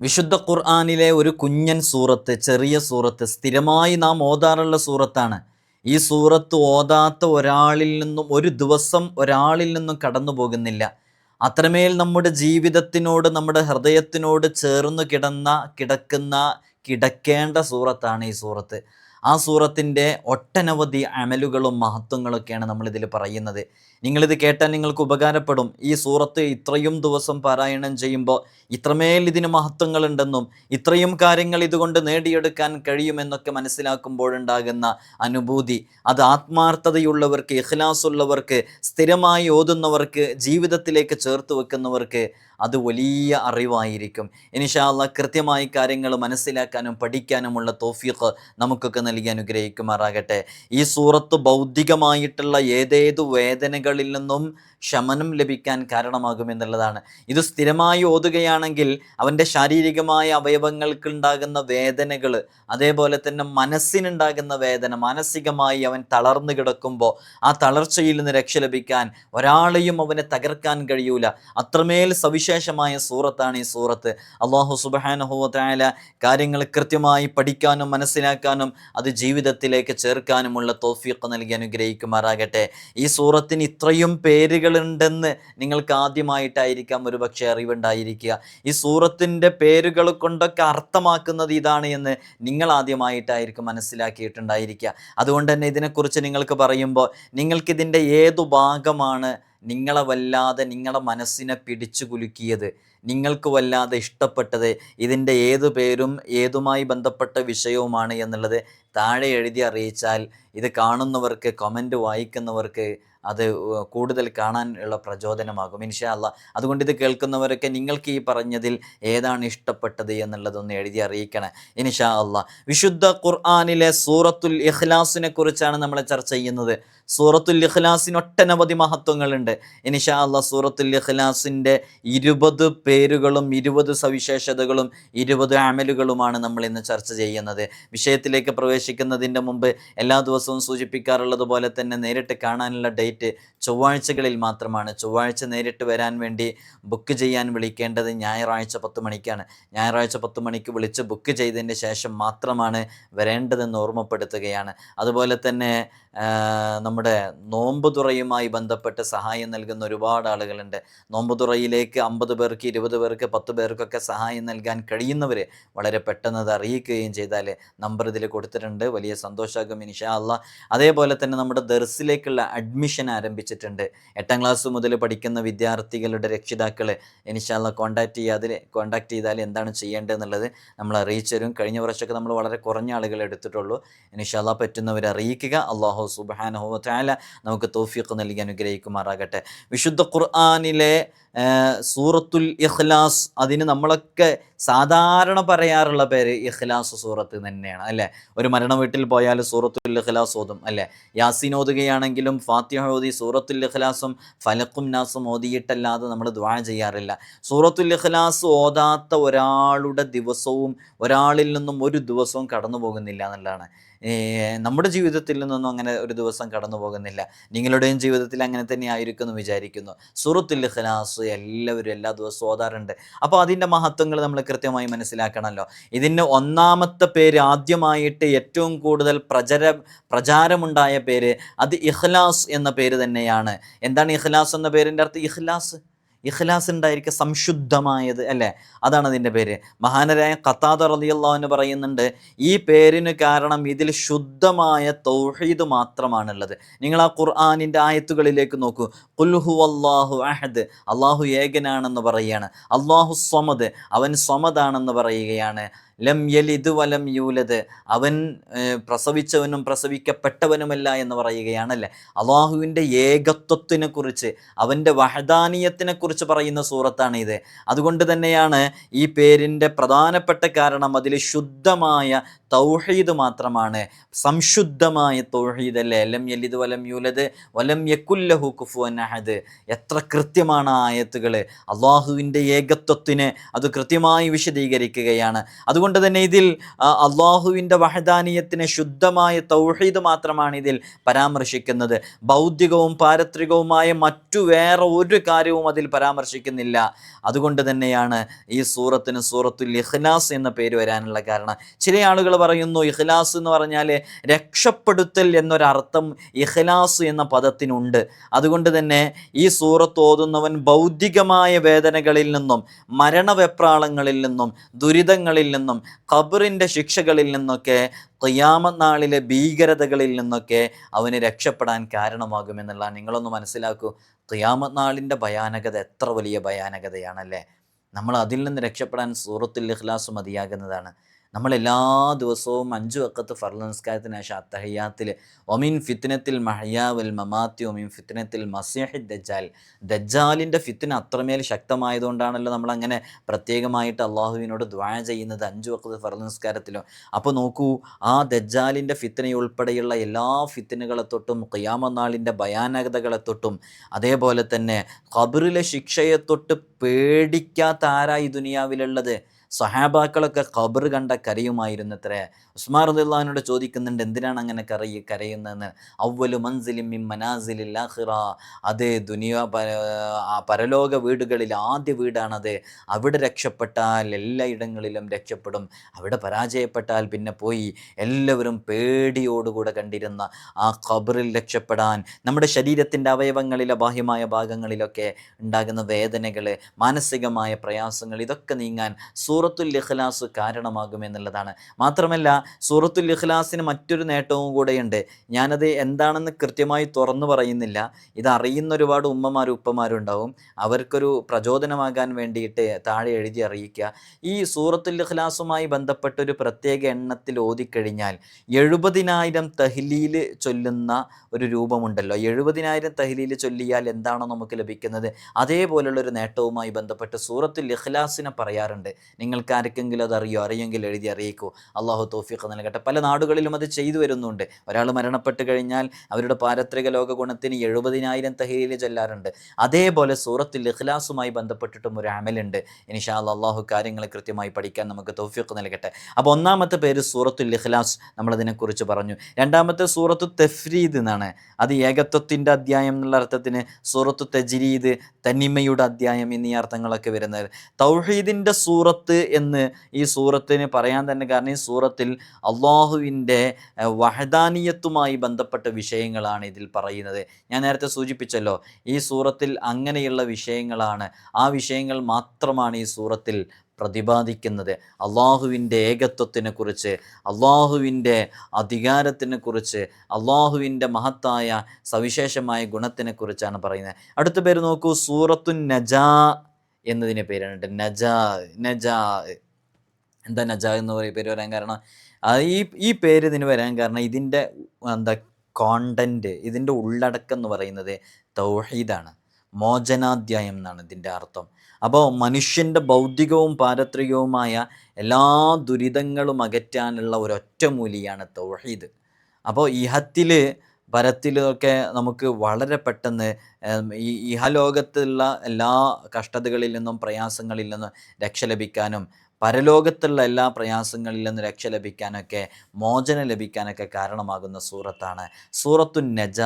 വിശുദ്ധ ഖുർആാനിലെ ഒരു കുഞ്ഞൻ സൂറത്ത് ചെറിയ സൂറത്ത് സ്ഥിരമായി നാം ഓതാറുള്ള സൂറത്താണ്. ഈ സൂറത്ത് ഓതാത്ത ഒരാളിൽ നിന്നും ഒരു ദിവസം ഒരാളിൽ നിന്നും കടന്നു പോകുന്നില്ല. അത്രമേൽ നമ്മുടെ ജീവിതത്തിനോട് നമ്മുടെ ഹൃദയത്തിനോട് ചേർന്ന് കിടന്ന കിടക്കുന്ന കിടക്കേണ്ട സൂറത്താണ് ഈ സൂറത്ത്. ആ സൂറത്തിന്റെ ഒട്ടനവധി അമലുകളും മഹത്വങ്ങളൊക്കെയാണ് നമ്മളിതിൽ പറയുന്നത്. നിങ്ങളിത് കേട്ടാൽ നിങ്ങൾക്ക് ഉപകാരപ്പെടും. ഈ സൂറത്ത് ഇത്രയും ദിവസം പാരായണം ചെയ്യുമ്പോൾ ഇത്രമേൽ ഇതിന് മഹത്വങ്ങളുണ്ടെന്നും ഇത്രയും കാര്യങ്ങൾ ഇതുകൊണ്ട് നേടിയെടുക്കാൻ കഴിയുമെന്നൊക്കെ മനസ്സിലാക്കുമ്പോഴുണ്ടാകുന്ന അനുഭൂതി അത് ആത്മാർത്ഥതയുള്ളവർക്ക് ഇഖ്ലാസ് ഉള്ളവർക്ക് സ്ഥിരമായി ഓതുന്നവർക്ക് ജീവിതത്തിലേക്ക് ചേർത്ത് വെക്കുന്നവർക്ക് അത് വലിയ അറിവായിരിക്കും. ഇനിഷാല്ല കൃത്യമായി കാര്യങ്ങൾ മനസ്സിലാക്കാനും പഠിക്കാനുമുള്ള തോഫീഖ് നമുക്കൊക്കെ നൽകി അനുഗ്രഹിക്കുമാറാകട്ടെ. ഈ സൂറത്ത് ഭൗതികമായിട്ടുള്ള ഏതേതു വേദനകളിൽ നിന്നും ശമനം ലഭിക്കാൻ കാരണമാകുമെന്നുള്ളതാണ് ഇത് സ്ഥിരമായി ഓതുകയാണെങ്കിൽ അവന്റെ ശാരീരികമായ അവയവങ്ങൾക്കുണ്ടാകുന്ന വേദനകൾ അതേപോലെ തന്നെ മനസ്സിനുണ്ടാകുന്ന വേദന മാനസികമായി അവൻ തളർന്നു കിടക്കുമ്പോൾ ആ തളർച്ചയിൽ നിന്ന് രക്ഷ ലഭിക്കാൻ ഒരാളെയും അവനെ തകർക്കാൻ കഴിയൂല. അത്രമേൽ സവിശേഷമായ സൂറത്താണ് ഈ സൂറത്ത്. അള്ളാഹു സുബാനഹുല കാര്യങ്ങൾ കൃത്യമായി പഠിക്കാനും മനസ്സിലാക്കാനും അത് ജീവിതത്തിലേക്ക് ചേർക്കാനുമുള്ള തോഫീഖ് നൽകി അനുഗ്രഹിക്കുമാറാകട്ടെ. ഈ സൂറത്തിന് ഇത്രയും പേരുകളുണ്ടെന്ന് നിങ്ങൾക്ക് ആദ്യമായിട്ടായിരിക്കാം ഒരു പക്ഷേ അറിവുണ്ടായിരിക്കുക. ഈ സൂറത്തിന്റെ പേരുകൾ കൊണ്ടൊക്കെ അർത്ഥമാക്കുന്നത് ഇതാണ് എന്ന് നിങ്ങൾ ആദ്യമായിട്ടായിരിക്കും മനസ്സിലാക്കിയിട്ടുണ്ടായിരിക്കുക. അതുകൊണ്ട് തന്നെ ഇതിനെക്കുറിച്ച് നിങ്ങൾക്ക് പറയുമ്പോൾ നിങ്ങൾക്കിതിന്റെ ഏതു ഭാഗമാണ് നിങ്ങളെ വല്ലാതെ നിങ്ങളെ മനസ്സിനെ പിടിച്ചു കുലുക്കിയത് നിങ്ങൾക്ക് വല്ലാതെ ഇഷ്ടപ്പെട്ടത് ഇതിന്റെ ഏത് പേരും ഏതുമായി ബന്ധപ്പെട്ട വിഷയവുമാണ് എന്നുള്ളത് താഴെ എഴുതി അറിയിച്ചാൽ ഇത് കാണുന്നവർക്ക് കമന്റ് വായിക്കുന്നവർക്ക് അത് കൂടുതൽ കാണാനുള്ള പ്രചോദനമാകും. ഇൻഷാ അല്ല അതുകൊണ്ട് ഇത് കേൾക്കുന്നവരൊക്കെ നിങ്ങൾക്ക് ഈ പറഞ്ഞതിൽ ഏതാണ് ഇഷ്ടപ്പെട്ടത് എന്നുള്ളതൊന്ന് എഴുതി അറിയിക്കണേ. ഇൻഷാ അല്ല വിശുദ്ധ ഖുർആാനിലെ സൂറത്തുൽ ഇഖ്ലാസിനെ കുറിച്ചാണ് നമ്മൾ ചർച്ച ചെയ്യുന്നത്. സൂറത്തുൽ ഇഖ്ലാസിന് ഒട്ടനവധി മഹത്വങ്ങളുണ്ട്. ഇൻഷാ അല്ല സൂറത്തുൽ ഇഖ്ലാസിന്റെ ഇരുപത് പേരുകളും ഇരുപത് സവിശേഷതകളും ഇരുപത് അമലുകളുമാണ് നമ്മൾ ഇന്ന് ചർച്ച ചെയ്യുന്നത്. വിഷയത്തിലേക്ക് പ്രവേശിക്കുന്നതിന്റെ മുമ്പ് എല്ലാ ദിവസവും സൂചിപ്പിക്കാറുള്ളത് പോലെ തന്നെ നേരിട്ട് കാണാനുള്ള ഡേറ്റ് ചൊവ്വാഴ്ചകളിൽ മാത്രമാണ്. ചൊവ്വാഴ്ച നേരിട്ട് വരാൻ വേണ്ടി ബുക്ക് ചെയ്യാൻ വിളിക്കേണ്ടത് ഞായറാഴ്ച പത്ത് മണിക്കാണ്. ഞായറാഴ്ച പത്ത് മണിക്ക് വിളിച്ച് ബുക്ക് ചെയ്തതിന് ശേഷം മാത്രമാണ് വരേണ്ടതെന്ന് ഓർമ്മപ്പെടുത്തുകയാണ്. അതുപോലെ തന്നെ നമ്മുടെ നോമ്പ് തുറയുമായി ബന്ധപ്പെട്ട് സഹായം നൽകുന്ന ഒരുപാട് ആളുകളുണ്ട്. നോമ്പ് തുറയിലേക്ക് അമ്പത് പേർക്ക് ഇരുപത് പേർക്ക് പത്ത് പേർക്കൊക്കെ സഹായം നൽകാൻ കഴിയുന്നവർ വളരെ പെട്ടെന്ന് അത് അറിയിക്കുകയും ചെയ്താൽ നമ്പർ ഇതിൽ കൊടുത്തിട്ടുണ്ട്. വലിയ സന്തോഷമാകും അല്ല അതേപോലെ തന്നെ നമ്മുടെ ദർസിലേക്കുള്ള അഡ്മിഷൻ ആരംഭിച്ചിട്ടുണ്ട്. എട്ടാം ക്ലാസ് മുതൽ പഠിക്കുന്ന വിദ്യാർത്ഥികളുടെ രക്ഷിതാക്കളെ ഇൻഷാല്ല കോൺടാക്ട് ചെയ്യാതിൽ കോൺടാക്ട് ചെയ്താൽ എന്താണ് ചെയ്യേണ്ടതെന്നുള്ളത് നമ്മൾ അറിയിച്ചു തരും. കഴിഞ്ഞ വർഷമൊക്കെ നമ്മൾ വളരെ കുറഞ്ഞ ആളുകൾ എടുത്തിട്ടുള്ളൂ. ഇൻഷാല്ല പറ്റുന്നവരെ അറിയിക്കുക. അള്ളാഹു സുബാനഹു താല നമുക്ക് തോഫിയൊക്കെ നൽകി അനുഗ്രഹിക്കുമാറാകട്ടെ. വിശുദ്ധ ഖുർആാനിലെ സൂറത്തുൽ ഇഖ്ലാസ് അതിന് നമ്മളൊക്കെ സാധാരണ പറയാറുള്ള പേര് ഇഖ്ലാസ് സൂറത്ത് തന്നെയാണ് അല്ലേ? ഒരു മരണ വീട്ടിൽ പോയാൽ സൂറത്തുൽ ഇഖ്ലാസ് ഓതും അല്ലേ? യാസിൻ ഓതുകയാണെങ്കിലും ഫാത്തിഹ ഓതി സൂറത്തുൽ ഇഖ്ലാസും ഫലക്കും നാസും ഓതിയിട്ടല്ലാതെ നമ്മൾ ദ്വാ ചെയ്യാറില്ല. സൂറത്തുൽ ഇഖ്ലാസ് ഓതാത്ത ഒരാളുടെ ദിവസവും ഒരാളിൽ നിന്നും ഒരു ദിവസവും കടന്നു പോകുന്നില്ല എന്നുള്ളതാണ്. നമ്മുടെ ജീവിതത്തിൽ നിന്നൊന്നും അങ്ങനെ ഒരു ദിവസം കടന്നു പോകുന്നില്ല. നിങ്ങളുടെയും ജീവിതത്തിൽ അങ്ങനെ തന്നെ ആയിരിക്കും എന്ന് വിചാരിക്കുന്നു. സൂറത്തുൽ ഖലാസ് എല്ലാവരും എല്ലാ ദിവസവും ഓതാറുണ്ട്. അപ്പോൾ അതിന്റെ മഹത്വങ്ങൾ നമ്മൾ കൃത്യമായി മനസ്സിലാക്കണമല്ലോ. ഇതിന് ഒന്നാമത്തെ പേര് ആദ്യമായിട്ട് ഏറ്റവും കൂടുതൽ പ്രചര പ്രചാരമുണ്ടായ പേര് അത് ഇഖ്ലാസ് എന്ന പേര് തന്നെയാണ്. എന്താണ് ഇഖ്ലാസ് എന്ന പേരിന്റെ അർത്ഥം? ഇഖ്ലാസ്. ഇഖ്ലാസ് ഉണ്ടായിരിക്കുക സംശുദ്ധമായത് അല്ലേ? അതാണ് അതിന്റെ പേര്. മഹാനരായ ഖത്താദ റളിയല്ലാഹു എന്ന് പറയുന്നുണ്ട് ഈ പേരിന് കാരണം ഇതിൽ ശുദ്ധമായ തൗഹീദ് മാത്രമാണുള്ളത്. നിങ്ങൾ ആ ഖുർആാനിന്റെ ആയത്തുകളിലേക്ക് നോക്കൂ. കുൽഹു അള്ളാഹു അഹദ് അള്ളാഹു ഏകനാണെന്ന് പറയുകയാണ്. അള്ളാഹു സ്വമദ് അവൻ സ്വമദാണെന്ന് പറയുകയാണ്. ലം യലിദ് വലം യൂലത് അവൻ പ്രസവിച്ചവനും പ്രസവിക്കപ്പെട്ടവനുമല്ല എന്ന് പറയുകയാണല്ലേ? അള്ളാഹുവിന്റെ ഏകത്വത്തിനെ കുറിച്ച് അവന്റെ വഹദാനീയത്തിനെ കുറിച്ച് പറയുന്ന സൂറത്താണ് ഇത്. അതുകൊണ്ട് തന്നെയാണ് ഈ പേരിന്റെ പ്രധാനപ്പെട്ട കാരണം അതിൽ ശുദ്ധമായ തൗഹീദ് മാത്രമാണ്. സംശുദ്ധമായ തൗഹീദ് അല്ലേ? ലം യലിദ് വലം യൂലദ് വലം യക്കുല്ലഹു കുഫു അനഹദ് എത്ര കൃത്യമാണ് ആ ആയത്തുകൾ അള്ളാഹുവിന്റെ ഏകത്വത്തിന് അത് കൃത്യമായി വിശദീകരിക്കുകയാണ്. അതുകൊണ്ട് തന്നെ ഇതിൽ അള്ളാഹുവിന്റെ വഹദാനീയത്തിന് ശുദ്ധമായ തൗഹീദ് മാത്രമാണ് ഇതിൽ പരാമർശിക്കുന്നത്. ഭൗതികവും പാരത്രികവുമായ മറ്റു വേറെ ഒരു കാര്യവും അതിൽ പരാമർശിക്കുന്നില്ല. അതുകൊണ്ട് തന്നെയാണ് ഈ സൂറത്തിന് സൂറത്തുൽ ഇഖ്ലാസ് എന്ന പേര് വരാനുള്ള കാരണം. ചില ആളുകൾ പറയുന്നു ഇഖ്ലാസ് എന്ന് പറഞ്ഞാൽ രക്ഷപ്പെടുത്തൽ എന്നൊരർത്ഥം ഇഖ്ലാസ് എന്ന പദത്തിനുണ്ട്. അതുകൊണ്ട് തന്നെ ഈ സൂറത്ത് ഓതുന്നവൻ ഭൗതികമായ വേദനകളിൽ നിന്നും മരണവെപ്രാളങ്ങളിൽ നിന്നും ദുരിതങ്ങളിൽ നിന്നും ഖബറിന്റെ ശിക്ഷകളിൽ നിന്നൊക്കെ ഖിയാമത്ത് നാളിലെ ഭീകരതകളിൽ നിന്നൊക്കെ അവന് രക്ഷപ്പെടാൻ കാരണമാകുമെന്നുള്ള നിങ്ങളൊന്ന് മനസ്സിലാക്കൂ ഖിയാമത്ത് നാളിന്റെ ഭയാനകത എത്ര വലിയ ഭയാനകതയാണല്ലേ? നമ്മൾ അതിൽ നിന്ന് രക്ഷപ്പെടാൻ സൂറത്തുൽ ഇഖ്ലാസ് മതിയാകുന്നതാണ്. നമ്മൾ എല്ലാ ദിവസവും അഞ്ചു വക്കത്ത് ഫർദ് നമസ്കാരത്തിന് ശേഷം അത്തഹയ്യാത്തിൽ ഒമിൻ ഫിത്നത്തിൽ മഹയാവൽ വൽ മമാത്തി ഒമിൻ ഫിത്നത്തിൽ മസിഹി ദജ്ജാൽ. ദജ്ജാലിന്റെ ഫിത്തിന അത്രമേൽ ശക്തമായതുകൊണ്ടാണല്ലോ നമ്മളങ്ങനെ പ്രത്യേകമായിട്ട് അള്ളാഹുവിനോട് ദ്വാ ചെയ്യുന്നത് അഞ്ചു വക്കത്ത് ഫർദ് നമസ്കാരത്തിലോ അപ്പോൾ നോക്കൂ ആ ദജ്ജാലിന്റെ ഫിത്തനയുൾപ്പെടെയുള്ള എല്ലാ ഫിത്തനുകളെ തൊട്ടും ഖിയാമനാളിന്റെ ഭയാനകതകളെ തൊട്ടും അതേപോലെ തന്നെ ഖബറിലെ ശിക്ഷയെ തൊട്ട് പേടിക്കാത്ത ആരായി ദുനിയാവിലുള്ളത്? സഹാബാക്കളൊക്കെ ഖബർ കണ്ട കരയുമായിരുന്നത്രേ. ഉസ്മാൻ റദിള്ളഹാനോട് ചോദിക്കുന്നുണ്ട് എന്തിനാണ് അങ്ങനെ കരയി കരയുന്നതെന്ന്? അവലു മൻസിലിം മിൻ മനാസിലിൽ ആഖിറ. അത് ദുനിയ പരലോക വീടുകളിൽ ആദ്യ വീടാണത്. അവിടെ രക്ഷപ്പെട്ടാൽ എല്ലായിടങ്ങളിലും രക്ഷപ്പെടും. അവിടെ പരാജയപ്പെട്ടാൽ പിന്നെ പോയി എല്ലാവരും പേടിയോടുകൂടെ കണ്ടിരുന്ന ആ ഖബറിൽ രക്ഷപ്പെടാൻ നമ്മുടെ ശരീരത്തിന്റെ അവയവങ്ങളിലെ ബാഹ്യമായ ഭാഗങ്ങളിലൊക്കെ ഉണ്ടാകുന്ന വേദനകൾ മാനസികമായ പ്രയാസങ്ങൾ ഇതൊക്കെ നീങ്ങാൻ സൂറത്തുൽ ഇഖ്ലാസ് കാരണമാകുമെന്നുള്ളതാണ്. മാത്രമല്ല സൂറത്തുൽ ഇഖ്ലാസിന് മറ്റൊരു നേട്ടവും കൂടെയുണ്ട്. ഞാനത് എന്താണെന്ന് കൃത്യമായി തുറന്നു പറയുന്നില്ല. ഇത് അറിയുന്ന ഒരുപാട് ഉമ്മമാരും ഉപ്പമാരും ഉണ്ടാവും. അവർക്കൊരു പ്രചോദനമാകാൻ വേണ്ടിയിട്ട് താഴെ എഴുതി അറിയിക്കുക. ഈ സൂറത്തുൽ ഇഖ്ലാസുമായി ബന്ധപ്പെട്ട ഒരു പ്രത്യേക എണ്ണത്തിൽ ഓതിക്കഴിഞ്ഞാൽ എഴുപതിനായിരം തഹ്ലീൽ ചൊല്ലുന്ന ഒരു രൂപമുണ്ടല്ലോ. എഴുപതിനായിരം തഹ്ലീൽ ചൊല്ലിയാൽ എന്താണോ നമുക്ക് ലഭിക്കുന്നത്? അതേപോലുള്ളൊരു നേട്ടവുമായി ബന്ധപ്പെട്ട് സൂറത്തുൽ ഇഖ്ലാസിനെ പറയാറുണ്ട്. നിങ്ങൾക്ക് ആർക്കെങ്കിലും അത് അറിയോ അറിയെങ്കിൽ എഴുതി അറിയിക്കൂ. അള്ളാഹു തോഫിഖ് നൽകട്ടെ. പല നാടുകളിലും അത് ചെയ്തു വരുന്നുണ്ട്. ഒരാൾ മരണപ്പെട്ട് കഴിഞ്ഞാൽ അവരുടെ പാരത്രിക ലോക ഗുണത്തിന് എഴുപതിനായിരം തഹീലിൽ ചെല്ലാറുണ്ട്. അതേപോലെ സൂറത്തിൽ ഇഖ്ലാസുമായി ബന്ധപ്പെട്ടിട്ടും ഒരു അമലുണ്ട്. ഇനിഷാ അള്ളാഹു കാര്യങ്ങൾ കൃത്യമായി പഠിക്കാൻ നമുക്ക് തൗഫീഖ് നൽകട്ടെ. അപ്പോൾ ഒന്നാമത്തെ പേര് സൂറത്തുൽ ഇഖ്ലാസ് നമ്മളതിനെക്കുറിച്ച് പറഞ്ഞു. രണ്ടാമത്തെ സൂറത്ത് തെഫ്രീദ് എന്നാണ്. അത് ഏകത്വത്തിന്റെ അധ്യായം എന്നുള്ള അർത്ഥത്തിന് സൂറത്ത് തജ്രീദ് തനിമയുടെ അധ്യായം എന്നീ അർത്ഥങ്ങളൊക്കെ വരുന്നത്. തൗഹീദിന്റെ സൂറത്ത് എന്ന് ഈ സൂറത്തിന് പറയാൻ തന്നെ കാരണം ഈ സൂറത്തിൽ അള്ളാഹുവിന്റെ വഹദാനീയത്തുമായി ബന്ധപ്പെട്ട വിഷയങ്ങളാണ് ഇതിൽ പറയുന്നത്. ഞാൻ നേരത്തെ സൂചിപ്പിച്ചല്ലോ ഈ സൂറത്തിൽ അങ്ങനെയുള്ള വിഷയങ്ങളാണ്. ആ വിഷയങ്ങൾ മാത്രമാണ് ഈ സൂറത്തിൽ പ്രതിപാദിക്കുന്നത്. അള്ളാഹുവിന്റെ ഏകത്വത്തിനെ കുറിച്ച് അള്ളാഹുവിന്റെ അധികാരത്തിനെ കുറിച്ച് അള്ളാഹുവിന്റെ മഹത്തായ സവിശേഷമായ ഗുണത്തിനെ കുറിച്ചാണ് പറയുന്നത്. അടുത്ത പേര് നോക്കൂ സൂറത്തു നജാ എന്നതിന് പേരാണ് നജാ നജാ. എന്താ നജാ എന്ന് പറയും പേര് വരാൻ കാരണം? ഈ ഈ പേര് ഇതിന് വരാൻ കാരണം ഇതിന്റെ എന്താ കോണ്ടന്റ് ഇതിന്റെ ഉള്ളടക്കം എന്ന് പറയുന്നത് തൗഹീദാണ്. മോചനാധ്യായം എന്നാണ് ഇതിന്റെ അർത്ഥം. അപ്പോൾ മനുഷ്യന്റെ ഭൗതികവും പാരത്രികവുമായ എല്ലാ ദുരിതങ്ങളും അകറ്റാനുള്ള ഒരൊറ്റമൂലിയാണ് തൗഹീദ്. അപ്പോൾ ഇഹത്തിൽ പരത്തിലൊക്കെ നമുക്ക് വളരെ പെട്ടെന്ന് ഈ ഇഹലോകത്തുള്ള എല്ലാ കഷ്ടതകളിൽ നിന്നും പ്രയാസങ്ങളിൽ നിന്നും രക്ഷ ലഭിക്കാനും പരലോകത്തുള്ള എല്ലാ പ്രയാസങ്ങളിൽ നിന്ന് രക്ഷ ലഭിക്കാനൊക്കെ മോചനം ലഭിക്കാനൊക്കെ കാരണമാകുന്ന സൂറത്താണ്. സൂറത്തു നജ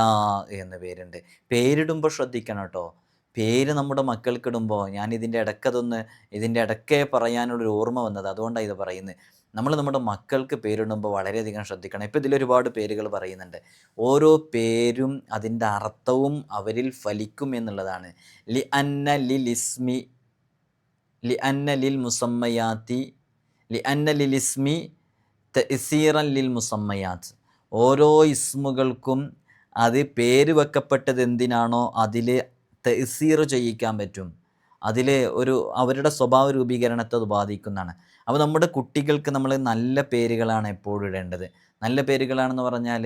എന്ന് പേരുണ്ട്. പേരിടുമ്പോൾ ശ്രദ്ധിക്കണം കേട്ടോ. പേര് നമ്മുടെ മക്കൾക്കിടുമ്പോൾ ഞാൻ ഇതിന്റെ ഇടക്കതൊന്ന് ഇതിന്റെ ഇടക്കേ പറയാനുള്ളൊരു ഓർമ്മ വന്നത് അതുകൊണ്ടാണ് ഇത് പറയുന്നത്. നമ്മൾ നമ്മുടെ മക്കൾക്ക് പേരിടുമ്പോൾ വളരെയധികം ശ്രദ്ധിക്കണം. ഇപ്പോൾ ഇതിലൊരുപാട് പേരുകൾ പറയുന്നുണ്ട്. ഓരോ പേരും അതിന്റെ അർത്ഥവും അവരിൽ ഫലിക്കും എന്നുള്ളതാണ്. ലി അന്ന ലി ഇസ്മി ലി ലിൽ മുസമ്മയാത്തി ലി ലിൽ ഇസ്മി തസീറൻ ലിൽ മുസമ്മയാത്ത് ഓരോ ഇസ്മുകൾക്കും അത് പേര് വെക്കപ്പെട്ടത് എന്തിനാണോ അതിൽ തസീർ ചെയ്യിക്കാൻ പറ്റും. അതിൽ ഒരു അവരുടെ സ്വഭാവ രൂപീകരണത്തെ അത് ബാധിക്കുന്നതാണ്. അപ്പോൾ നമ്മുടെ കുട്ടികൾക്ക് നമ്മൾ നല്ല പേരുകളാണ് എപ്പോഴും ഇടേണ്ടത്. നല്ല പേരുകളാണെന്ന് പറഞ്ഞാൽ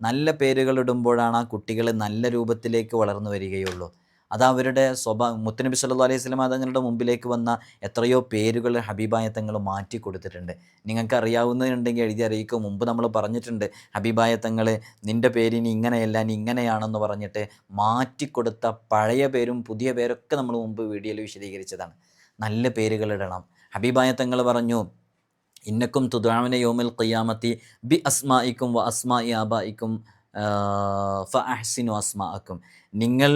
നല്ല പേരുകൾ ഇടുമ്പോഴാണ് ആ കുട്ടികൾ നല്ല രൂപത്തിലേക്ക് വളർന്നു വരികയുള്ളൂ. അത് അവരുടെ സ്വഭാവം. മുത്തനബി സല്ലു അലൈഹി സ്വലം തങ്ങളുടെ മുമ്പിലേക്ക് വന്ന എത്രയോ പേരുകൾ ഹബീബായ തങ്ങൾ മാറ്റി കൊടുത്തിട്ടുണ്ട്. നിങ്ങൾക്ക് അറിയാവുന്നതുണ്ടെങ്കിൽ എഴുതി അറിയിക്കും. മുമ്പ് നമ്മൾ പറഞ്ഞിട്ടുണ്ട് ഹബീബായ തങ്ങൾ നിന്റെ പേരിനി ഇങ്ങനെയല്ല നീ ഇങ്ങനെയാണെന്ന് പറഞ്ഞിട്ട് മാറ്റിക്കൊടുത്ത പഴയ പേരും പുതിയ പേരൊക്കെ നമ്മൾ മുമ്പ് വീഡിയോയിൽ വിശദീകരിച്ചതാണ്. നല്ല പേരുകൾ ഇടണം. ഹബീബായ തങ്ങൾ പറഞ്ഞു ഇന്നക്കും തുദാമിന യോമിൽ ഖിയാമത്തി ബി അസ്മായിക്കും വ അസ്മായി ആബായിക്കും ഫ അഹ്സിനു അസ്മാക്കും നിങ്ങൾ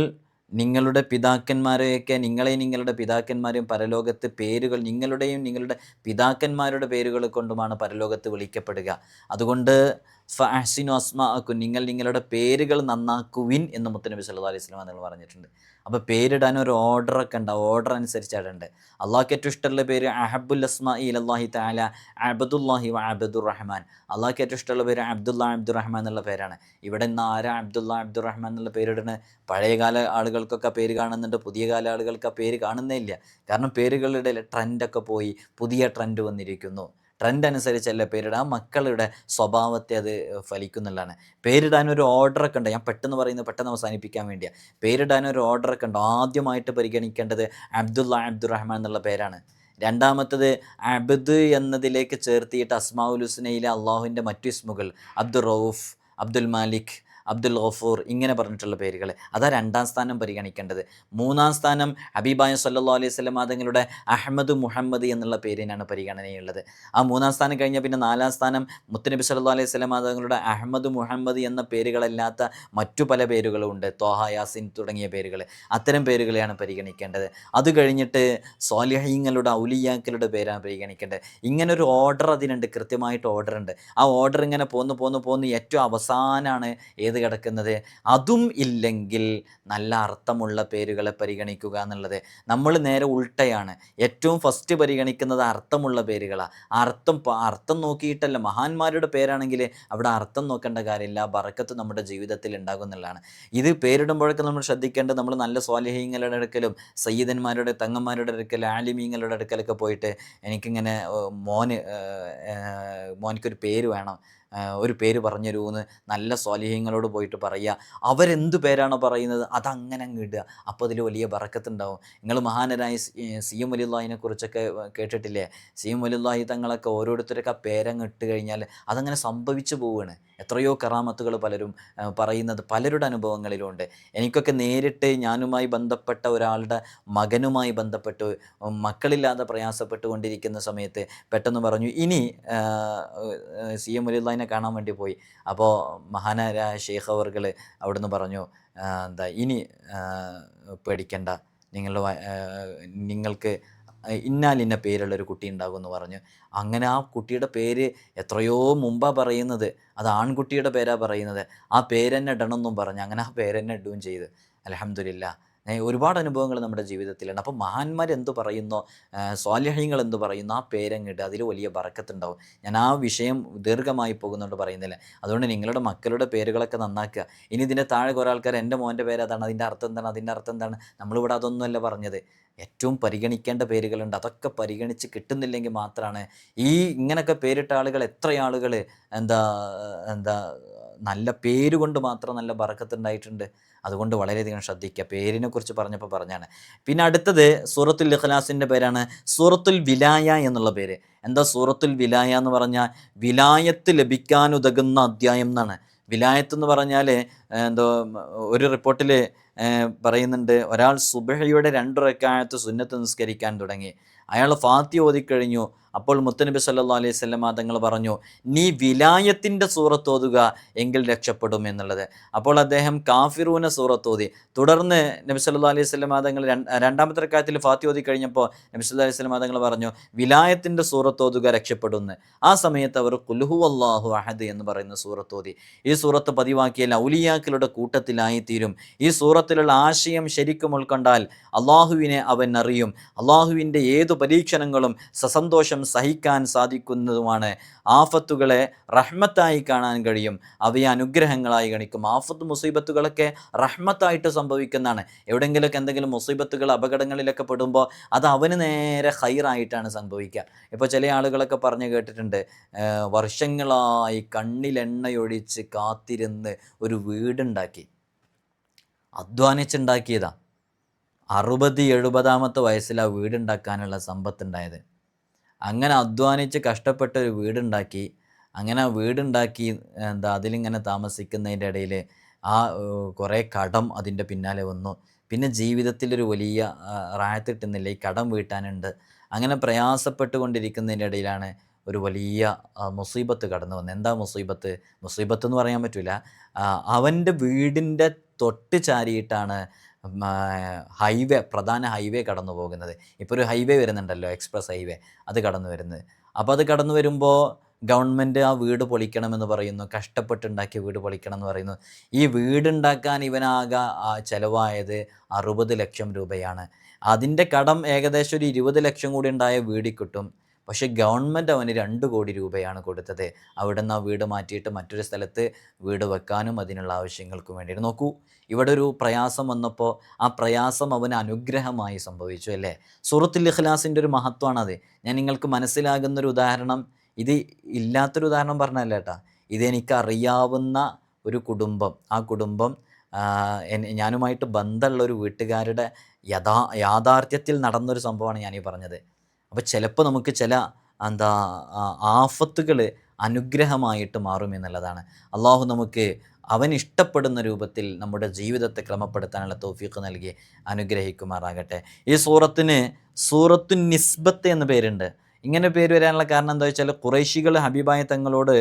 നിങ്ങളുടെ പിതാക്കന്മാരെയൊക്കെ നിങ്ങളെയും നിങ്ങളുടെ പിതാക്കന്മാരെയും പരലോകത്ത് പേരുകൾ നിങ്ങളുടെയും നിങ്ങളുടെ പിതാക്കന്മാരുടെ പേരുകൾ കൊണ്ടുമാണ് പരലോകത്ത് വിളിക്കപ്പെടുക. അതുകൊണ്ട് ഫ അഹ്സിനു അസ്മാക്കും നിങ്ങൾ നിങ്ങളുടെ പേരുകൾ നന്നാക്കുവിൻ എന്ന് മുത്തനബി സല്ലു അലൈഹി സ്വലാം നിങ്ങൾ പറഞ്ഞിട്ടുണ്ട്. അപ്പോൾ പേരിടാൻ ഒരു ഓർഡറൊക്കെ ഉണ്ട്. ആ ഓർഡർ അനുസരിച്ചാണ് അള്ളാഹ്ക്ക് ഏറ്റവും ഇഷ്ടമുള്ള പേര് അഹബുൽ അസ്മാ അള്ളാഹി താല അബദുല്ലാഹി വ അബദുർ റഹ്മാൻ. അള്ളാഹ്ക്ക് ഏറ്റവും ഇഷ്ടമുള്ള പേര് അബ്ദുല്ല അബ്ദുറഹ്മാൻ എന്നുള്ള പേരാണ്. ഇവിടെ നിന്ന് ആരാ അബ്ദുല്ല അബ്ദുറഹ്മാൻ എന്നുള്ള പേരിടുന്നത് പഴയകാല ആളുകൾക്കൊക്കെ പേര് കാണുന്നുണ്ട്. പുതിയ കാല ആളുകൾക്ക് ആ പേര് കാണുന്നേ ഇല്ല. കാരണം പേരുകളുടെ ട്രെൻഡൊക്കെ പോയി. പുതിയ ട്രെൻഡ് വന്നിരിക്കുന്നു. ട്രെൻഡ് അനുസരിച്ചല്ല പേരിടാൻ മക്കളുടെ സ്വഭാവത്തെ അത് ഫലിക്കുന്നുള്ളതാണ്. പേരിടാൻ ഒരു ഓർഡറൊക്കെ ഉണ്ട്. ഞാൻ പെട്ടെന്ന് പറയുന്നത് പെട്ടെന്ന് അവസാനിപ്പിക്കാൻ വേണ്ടിയാണ് പേരിടാൻ ഒരു ഓർഡറൊക്കെ ഉണ്ട്. ആദ്യമായിട്ട് പരിഗണിക്കേണ്ടത് അബ്ദുള്ള അബ്ദുറഹ്മാൻ എന്നുള്ള പേരാണ്. രണ്ടാമത്തത് അബ്ദ് എന്നതിലേക്ക് ചേർത്തിയിട്ട് അസ്മാഉൽ ഹുസ്നയിലെ അള്ളാഹുവിന്റെ മറ്റു ഇസ്മുകൾ അബ്ദുൾ റൌഫ് അബ്ദുൽ മാലിക് അബ്ദുൽ ഗഫൂർ ഇങ്ങനെ പറഞ്ഞിട്ടുള്ള പേരുകൾ അതാ രണ്ടാം സ്ഥാനം പരിഗണിക്കേണ്ടത്. മൂന്നാം സ്ഥാനം ഹബീബായ സല്ലാ അലൈഹി സ്വലം അതുങ്ങളുടെ അഹമ്മദ് മുഹമ്മദ് എന്നുള്ള പേരിനാണ് പരിഗണനയുള്ളത്. ആ മൂന്നാം സ്ഥാനം കഴിഞ്ഞാൽ പിന്നെ നാലാം സ്ഥാനം മുത്തനബി സല്ലാ അലൈഹി സ്വലം അതുങ്ങളുടെ അഹമ്മദ് മുഹമ്മദ് എന്ന പേരുകളല്ലാത്ത മറ്റു പല പേരുകളും ഉണ്ട്. തോഹ യാസിൻ തുടങ്ങിയ പേരുകൾ അത്തരം പേരുകളെയാണ് പരിഗണിക്കേണ്ടത്. അത് കഴിഞ്ഞിട്ട് സ്വാലിഹീങ്ങളുടെ ഔലിയാക്കളുടെ പേരാണ് പരിഗണിക്കേണ്ടത്. ഇങ്ങനെ ഒരു ഓർഡർ അതിനുണ്ട്. കൃത്യമായിട്ട് ഓർഡർ ഉണ്ട്. ആ ഓർഡർ ഇങ്ങനെ പോന്ന് പോന്ന് പോന്ന് ഏറ്റവും അവസാനമാണ് ഏത് കിടക്കുന്നത്? അതും ഇല്ലെങ്കിൽ നല്ല അർത്ഥമുള്ള പേരുകളെ പരിഗണിക്കുക എന്നുള്ളത് നമ്മൾ നേരെ ഉൾട്ടയാണ്. ഏറ്റവും ഫസ്റ്റ് പരിഗണിക്കുന്നത് അർത്ഥമുള്ള പേരുകളാണ് അർത്ഥം അർത്ഥം നോക്കിയിട്ടല്ല. മഹാന്മാരുടെ പേരാണെങ്കിൽ അവിടെ അർത്ഥം നോക്കേണ്ട കാര്യമില്ല. ബറക്കത്ത് നമ്മുടെ ജീവിതത്തിൽ ഉണ്ടാകുന്നുള്ളതാണ് ഇത് പേരിടുമ്പോഴൊക്കെ നമ്മൾ ശ്രദ്ധിക്കേണ്ടത് നമ്മൾ നല്ല സ്വാലിഹീങ്ങളുടെ അടുക്കലും സയ്യിദന്മാരുടെ തങ്ങന്മാരുടെ അടുക്കൽ ആലിമീങ്ങളുടെ അടുക്കലൊക്കെ പോയിട്ട് എനിക്കിങ്ങനെ മോന് മോനിക്കൊരു പേര് വേണം. ഒരു പേര് പറഞ്ഞു തരുമെന്ന് നല്ല സ്വാലിഹ്യങ്ങളോട് പോയിട്ട് പറയുക. അവരെന്ത് പേരാണോ പറയുന്നത് അതങ്ങനെ അങ്ങ് ഇടുക. അപ്പോൾ അതിൽ വലിയ ബറക്കത്തുണ്ടാവും. നിങ്ങൾ മഹാനരായ സി എം വലിയുള്ളഹിനെ കുറിച്ചൊക്കെ കേട്ടിട്ടില്ലേ? സി എം വലിയുള്ളാഹി തങ്ങളൊക്കെ ഓരോരുത്തരൊക്കെ ആ പേരങ്ങ് ഇട്ട് കഴിഞ്ഞാൽ അതങ്ങനെ സംഭവിച്ചു പോവുകയാണ് എത്രയോ കറാമത്തുകൾ പലരും പറയുന്നത് പലരുടെ അനുഭവങ്ങളിലുണ്ട്. എനിക്കൊക്കെ നേരിട്ട് ഞാനുമായി ബന്ധപ്പെട്ട ഒരാളുടെ മകനുമായി ബന്ധപ്പെട്ട് മക്കളില്ലാതെ പ്രയാസപ്പെട്ടുകൊണ്ടിരിക്കുന്ന സമയത്ത് പെട്ടെന്ന് പറഞ്ഞു ഇനി സി എം വലിയുള്ളതിനെ കാണാൻ വേണ്ടി പോയി. അപ്പോൾ മഹാനായ ഷെയ്ഖ് അവർകൾ അവിടുന്ന് പറഞ്ഞു എന്താ ഇനി പേടിക്കണ്ട. നിങ്ങളുടെ നിങ്ങൾക്ക് ഇന്നാലിന്ന പേരുള്ളൊരു കുട്ടി ഉണ്ടാകും എന്ന് പറഞ്ഞു. അങ്ങനെ ആ കുട്ടിയുടെ പേര് എത്രയോ മുമ്പാ പറയുന്നത്. അത് ആൺകുട്ടിയുടെ പേരാണ് പറയുന്നത്. ആ പേരെന്നെ ഇടണമെന്നും പറഞ്ഞു. അങ്ങനെ ആ പേരെന്നെ ഇടുകയും ചെയ്ത്. അലഹമില്ല ഒരുപാട് അനുഭവങ്ങൾ നമ്മുടെ ജീവിതത്തിലുണ്ട്. അപ്പോൾ മഹാന്മാർ എന്ത് പറയുന്നോ സ്വാലഹ്യങ്ങൾ എന്ത് പറയുന്നു ആ പേരങ്ങിട്ട് അതിൽ വലിയ ബറക്കത്തുണ്ടാവും. ഞാൻ ആ വിഷയം ദീർഘമായി പോകുന്നുണ്ട് പറയുന്നില്ല അതുകൊണ്ട് നിങ്ങളുടെ മക്കളുടെ പേരുകളൊക്കെ നന്നാക്കുക. ഇനി ഇതിന്റെ താഴെ കുറേ ആൾക്കാർ എന്റെ മോന്റെ പേര് അതാണ് അതിന്റെ അർത്ഥം എന്താണ് അതിന്റെ അർത്ഥം എന്താണ്? നമ്മളിവിടെ അതൊന്നുമല്ല പറഞ്ഞത്. ഏറ്റവും പരിഗണിക്കേണ്ട പേരുകളുണ്ട്. അതൊക്കെ പരിഗണിച്ച് കിട്ടുന്നില്ലെങ്കിൽ മാത്രമാണ് ഈ ഇങ്ങനെയൊക്കെ പേരിട്ട ആളുകൾ എത്ര ആളുകൾ എന്താ എന്താ നല്ല പേര് കൊണ്ട് മാത്രം നല്ല ബറക്കത്തുണ്ടായിട്ടുണ്ട്. അതുകൊണ്ട് വളരെയധികം ശ്രദ്ധിക്കുക. പേരിനെക്കുറിച്ച് പറഞ്ഞപ്പോൾ പറഞ്ഞാണ്. പിന്നെ അടുത്തത് സൂറത്തുൽ ഇഖ്ലാസിന്റെ പേരാണ് സൂറത്തുൽ വിലായ എന്നുള്ള പേര്. എന്താ സൂറത്തുൽ വിലായ എന്ന് പറഞ്ഞാൽ വിലായത്ത് ലഭിക്കാനുതകുന്ന അധ്യായം എന്നാണ്. വിലായത്ത് എന്ന് പറഞ്ഞാൽ എന്തോ ഒരു റിപ്പോർട്ടിൽ പറയുന്നുണ്ട് ഒരാൾ സുബഹയുടെ രണ്ട് റക്കായത്ത് സുന്നത്ത് നിസ്കരിക്കാൻ തുടങ്ങി. അയാൾ ഫാത്തി ഓതിക്കഴിഞ്ഞു. അപ്പോൾ മുത്തനബി സല്ലാ അലൈഹി സ്വലം തങ്ങൾ പറഞ്ഞു നീ വിലായത്തിന്റെ സൂറത്തോതുക എങ്കിൽ രക്ഷപ്പെടും എന്നുള്ളത്. അപ്പോൾ അദ്ദേഹം കാഫിറൂന സൂറത്തോതി തുടർന്ന് നബി സല്ലാ അലൈഹി സ്വലം തങ്ങൾ രണ്ടാമത്തെ കാര്യത്തിൽ ഫാത്തി ഓതി കഴിഞ്ഞപ്പോൾ നബി സല്ലാ അലൈഹി സ്വലം തങ്ങൾ പറഞ്ഞു വിലായത്തിന്റെ സൂറത്തോതുക രക്ഷപ്പെടുന്നു. ആ സമയത്ത് അവർ കുലുഹു അള്ളാഹു അഹദ് എന്ന് പറയുന്ന സൂറത്തോതി ഈ സൂറത്ത് പതിവാക്കിയ ഔലിയാക്കളുടെ കൂട്ടത്തിലായിത്തീരും. ഈ സൂറത്തിലുള്ള ആശയം ശരിക്കും ഉൾക്കൊണ്ടാൽ അള്ളാഹുവിനെ അവൻ അറിയും. അള്ളാഹുവിന്റെ ഏതു പരീക്ഷണങ്ങളും സസന്തോഷം സഹിക്കാൻ സാധിക്കുന്നതുമാണ് ആഫത്തുകളെ റഹ്മത്തായി കാണാൻ കഴിയും. അവയെ അനുഗ്രഹങ്ങളായി ഗണിക്കും. ആഫത്ത് മുസീബത്തുകളൊക്കെ റഹ്മത്തായിട്ട് സംഭവിക്കുന്നതാണ്. എവിടെയെങ്കിലുമൊക്കെ എന്തെങ്കിലും മുസീബത്തുകൾ അപകടങ്ങളിലൊക്കെ പെടുമ്പോൾ അത് അവന് നേരെ ഹൈറായിട്ടാണ് സംഭവിക്കുക. ഇപ്പോൾ ചില ആളുകളൊക്കെ പറഞ്ഞു കേട്ടിട്ടുണ്ട് വർഷങ്ങളായി കണ്ണിലെണ്ണയൊഴിച്ച് കാത്തിരുന്ന് ഒരു വീടുണ്ടാക്കി. അധ്വാനിച്ചുണ്ടാക്കിയതാണ് അറുപത് എഴുപതാമത്തെ വയസ്സിലാണ് വീടുണ്ടാക്കാനുള്ള സമ്പത്തുണ്ടായത്. അങ്ങനെ അധ്വാനിച്ച് കഷ്ടപ്പെട്ട ഒരു വീടുണ്ടാക്കി അങ്ങനെ വീടുണ്ടാക്കി എന്താ അതിലിങ്ങനെ താമസിക്കുന്നതിന്റെ ഇടയിൽ ആ കുറേ കടം അതിന്റെ പിന്നാലെ വന്നു. പിന്നെ ജീവിതത്തിലൊരു വലിയ റായത്തിട്ടുന്നില്ല ഈ കടം വീട്ടാനുണ്ട്. അങ്ങനെ പ്രയാസപ്പെട്ടുകൊണ്ടിരിക്കുന്നതിന്റെ ഇടയിലാണ് ഒരു വലിയ മുസീബത്ത് കടന്നു വന്നത്. എന്താ മുസീബത്ത്? മുസീബത്ത് എന്ന് പറയാൻ പറ്റില്ല അവന്റെ വീടിന്റെ തൊട്ട് ചാരിയിട്ടാണ് ഹൈവേ പ്രധാന ഹൈവേ കടന്നു പോകുന്നത്. ഇപ്പോൾ ഒരു ഹൈവേ വരുന്നുണ്ടല്ലോ എക്സ്പ്രസ് ഹൈവേ. അത് കടന്നു വരുന്നത്. അപ്പോൾ അത് കടന്നു വരുമ്പോൾ ഗവൺമെന്റ് ആ വീട് പൊളിക്കണമെന്ന് പറയുന്നു കഷ്ടപ്പെട്ടുണ്ടാക്കിയ വീട് പൊളിക്കണം എന്ന് പറയുന്നു. ഈ വീടുണ്ടാക്കാൻ ഇവനാകെ ചിലവായത് അറുപത് ലക്ഷം രൂപയാണ്. അതിന്റെ കടം ഏകദേശം ഒരു ഇരുപത് ലക്ഷം കൂടി ഉണ്ടായ വീടിൽ കിട്ടും. പക്ഷേ ഗവൺമെന്റ് അവന് രണ്ട് കോടി രൂപയാണ് കൊടുത്തത്. അവിടെ നിന്ന് ആ വീട് മാറ്റിയിട്ട് മറ്റൊരു സ്ഥലത്ത് വീട് വെക്കാനും അതിനുള്ള ആവശ്യങ്ങൾക്കും വേണ്ടിയിട്ട്. നോക്കൂ ഇവിടെ ഒരു പ്രയാസം വന്നപ്പോൾ ആ പ്രയാസം അവന് അനുഗ്രഹമായി സംഭവിച്ചു അല്ലേ? സൂറത്തുൽ ഇഖ്ലാസിന്റെ ഒരു മഹത്വമാണത്. ഞാൻ നിങ്ങൾക്ക് മനസ്സിലാകുന്നൊരു ഉദാഹരണം ഇത് ഇല്ലാത്തൊരു ഉദാഹരണം പറഞ്ഞല്ല കേട്ടാ. ഇതെനിക്കറിയാവുന്ന ഒരു കുടുംബം. ആ കുടുംബം ഞാനുമായിട്ട് ബന്ധമുള്ള ഒരു വീട്ടുകാരുടെ യഥാ യാഥാർത്ഥ്യത്തിൽ നടന്നൊരു സംഭവമാണ് ഞാനീ പറഞ്ഞത്. അപ്പോൾ ചിലപ്പോൾ നമുക്ക് ചില എന്താ ആഫത്തുകൾ അനുഗ്രഹമായിട്ട് മാറും എന്നുള്ളതാണ്. അള്ളാഹു നമുക്ക് അവൻ ഇഷ്ടപ്പെടുന്ന രൂപത്തിൽ നമ്മുടെ ജീവിതത്തെ ക്രമപ്പെടുത്താനുള്ള തോഫീക്ക് നൽകി അനുഗ്രഹിക്കുമാറാകട്ടെ. ഈ സൂറത്തിന് സൂറത്തു നിസ്ബത്ത് എന്ന പേരുണ്ട്. ഇങ്ങനെ പേര് വരാനുള്ള കാരണം എന്താ വെച്ചാൽ കുറേശികൾ ഹബീബായ തങ്ങളോട്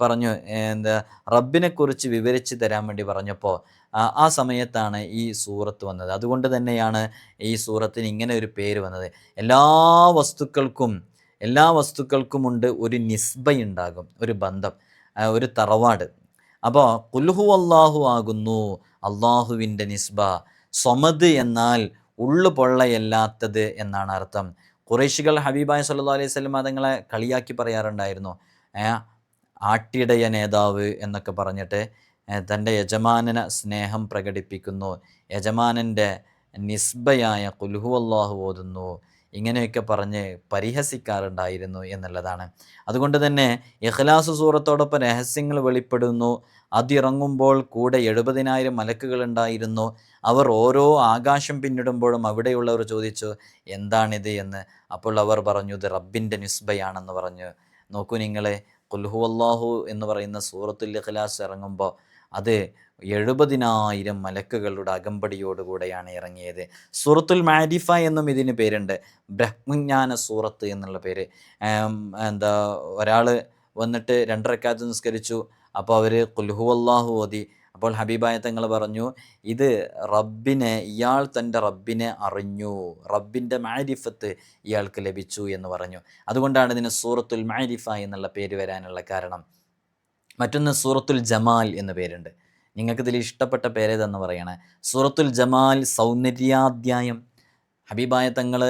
പറഞ്ഞു എന്താ റബ്ബിനെക്കുറിച്ച് വിവരിച്ച് തരാൻ വേണ്ടി പറഞ്ഞപ്പോൾ ആ ആ സമയത്താണ് ഈ സൂറത്ത് വന്നത്. അതുകൊണ്ട് തന്നെയാണ് ഈ സൂറത്തിന് ഇങ്ങനെ ഒരു പേര് വന്നത്. എല്ലാ വസ്തുക്കൾക്കും എല്ലാ വസ്തുക്കൾക്കുമുണ്ട് ഒരു നിസ്ബയുണ്ടാകും ഒരു ബന്ധം ഒരു തറവാട്. അപ്പോൾ കുൽഹു അള്ളാഹു ആകുന്നു അള്ളാഹുവിന്റെ നിസ്ബ. സ്വമത് എന്നാൽ ഉള്ളു പൊള്ളയല്ലാത്തത് എന്നാണ് അർത്ഥം. കുറേശികൾ ഹബീബായ സല്ലാ അലൈഹി വസല്ലം തങ്ങളെ കളിയാക്കി പറയാറുണ്ടായിരുന്നു. ആട്ടിടയ നേതാവ് എന്നൊക്കെ പറഞ്ഞിട്ട് തന്റെ യജമാനന സ്നേഹം പ്രകടിപ്പിക്കുന്നു. യജമാനന്റെ നിസ്ബയായ കുൽഹു അള്ളാഹു ഓതുന്നു. ഇങ്ങനെയൊക്കെ പറഞ്ഞ് പരിഹസിക്കാറുണ്ടായിരുന്നു എന്നുള്ളതാണ്. അതുകൊണ്ട് തന്നെ ഇഖ്ലാസ് സൂറത്തോടൊപ്പം രഹസ്യങ്ങൾ വെളിപ്പെടുന്നു. അതിറങ്ങുമ്പോൾ കൂടെ എഴുപതിനായിരം മലക്കുകൾ ഉണ്ടായിരുന്നു. അവർ ഓരോ ആകാശം പിന്നിടുമ്പോഴും അവിടെയുള്ളവർ ചോദിച്ചു എന്താണിത് എന്ന്? അപ്പോൾ അവർ പറഞ്ഞു ഇത് റബ്ബിന്റെ നിസ്ബയാണെന്ന് പറഞ്ഞു. നോക്കൂ നിങ്ങളെ കുൽഹു അള്ളാഹു എന്ന് പറയുന്ന സൂറത്തുൽ ഇഖ്ലാസ് ഇറങ്ങുമ്പോൾ അത് എഴുപതിനായിരം മലക്കുകളുടെ അകമ്പടിയോടുകൂടെയാണ് ഇറങ്ങിയത്. സൂറത്തുൽ മാരിഫ എന്നും ഇതിന് പേരുണ്ട്. ബ്രഹ്മജ്ഞാന സൂറത്ത് എന്നുള്ള പേര്. എന്താ ഒരാൾ വന്നിട്ട് രണ്ടരക്കാത്ത് നിസ്കരിച്ചു. അപ്പോൾ അവർ കുൽഹു അള്ളാഹു ഓതി. അപ്പോൾ ഹബീബായ തങ്ങൾ പറഞ്ഞു ഇത് റബ്ബിനെ ഇയാൾ തന്റെ റബ്ബിനെ അറിഞ്ഞു. റബ്ബിന്റെ മാരിഫത്ത് ഇയാൾക്ക് ലഭിച്ചു എന്ന് പറഞ്ഞു. അതുകൊണ്ടാണ് ഇതിന് സൂറത്തുൽ മാരിഫ എന്നുള്ള പേര് വരാനുള്ള കാരണം. മറ്റൊന്ന് സൂറത്തുൽ ജമാൽ എന്ന പേരുണ്ട്. നിങ്ങൾക്കിതിൽ ഇഷ്ടപ്പെട്ട പേരേതെന്ന് പറയണേ. സൂറത്തുൽ ജമാൽ സൗന്ദര്യാധ്യായം. ഹബീബായ തങ്ങൾ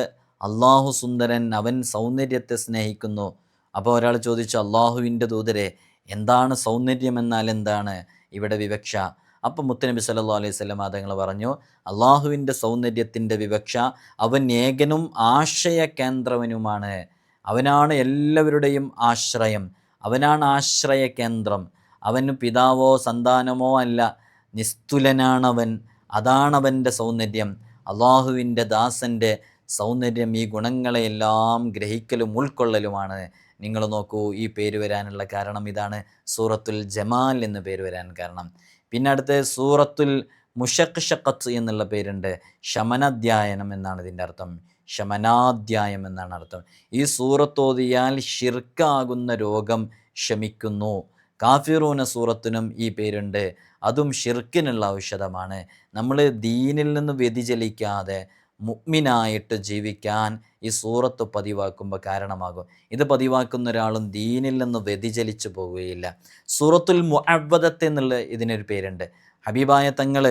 അള്ളാഹു സുന്ദരൻ അവൻ സൗന്ദര്യത്തെ സ്നേഹിക്കുന്നു. അപ്പോൾ ഒരാൾ ചോദിച്ചു അള്ളാഹുവിന്റെ ദൂതരെ എന്താണ് സൗന്ദര്യം എന്നാൽ എന്താണ് ഇവിടെ വിവക്ഷ? അപ്പം മുത്തനബി സല്ലാ അലൈഹി സ്വലം അതങ്ങൾ പറഞ്ഞു അള്ളാഹുവിന്റെ സൗന്ദര്യത്തിന്റെ വിവക്ഷ അവൻ ഏകനും ആശയ കേന്ദ്രവനുമാണ് അവനാണ് എല്ലാവരുടെയും ആശ്രയം. അവനാണ് ആശ്രയ കേന്ദ്രം അവന് പിതാവോ സന്താനമോ അല്ല. നിസ്തുലനാണവൻ. അതാണവന്റെ സൗന്ദര്യം. അള്ളാഹുവിന്റെ ദാസന്റെ സൗന്ദര്യം ഈ ഗുണങ്ങളെയെല്ലാം ഗ്രഹിക്കലും ഉൾക്കൊള്ളലുമാണ്. നിങ്ങൾ നോക്കൂ ഈ പേര് വരാനുള്ള കാരണം ഇതാണ്. സൂറത്തുൽ ജമാൽ എന്ന് പേര് വരാൻ കാരണം. പിന്നെ അടുത്ത് സൂറത്തുൽ മുഷഖ് എന്നുള്ള പേരുണ്ട്. ശമനധ്യായനം എന്നാണ് ഇതിന്റെ അർത്ഥം. ശമനാധ്യായം എന്നാണ് അർത്ഥം. ഈ സൂറത്തോതിയാൽ ഷിർക്കാകുന്ന രോഗം ശമിക്കുന്നു കാഫിറൂന സൂറത്തിനും ഈ പേരുണ്ട്. അതും ഷിർക്കിനുള്ള ഔഷധമാണ്. നമ്മൾ ദീനിൽ നിന്ന് വ്യതിചലിക്കാതെ മുഗ്മിനായിട്ട് ജീവിക്കാൻ ഈ സൂറത്ത് പതിവാക്കുമ്പോൾ കാരണമാകും. ഇത് പതിവാക്കുന്ന ഒരാളും ദീനിൽ നിന്ന് വ്യതിചലിച്ചു പോവുകയില്ല. സൂറത്തുൽ മുഅവ്വദത്ത് എന്നുള്ള ഇതിനൊരു പേരുണ്ട്. ഹബീബായ തങ്ങൾ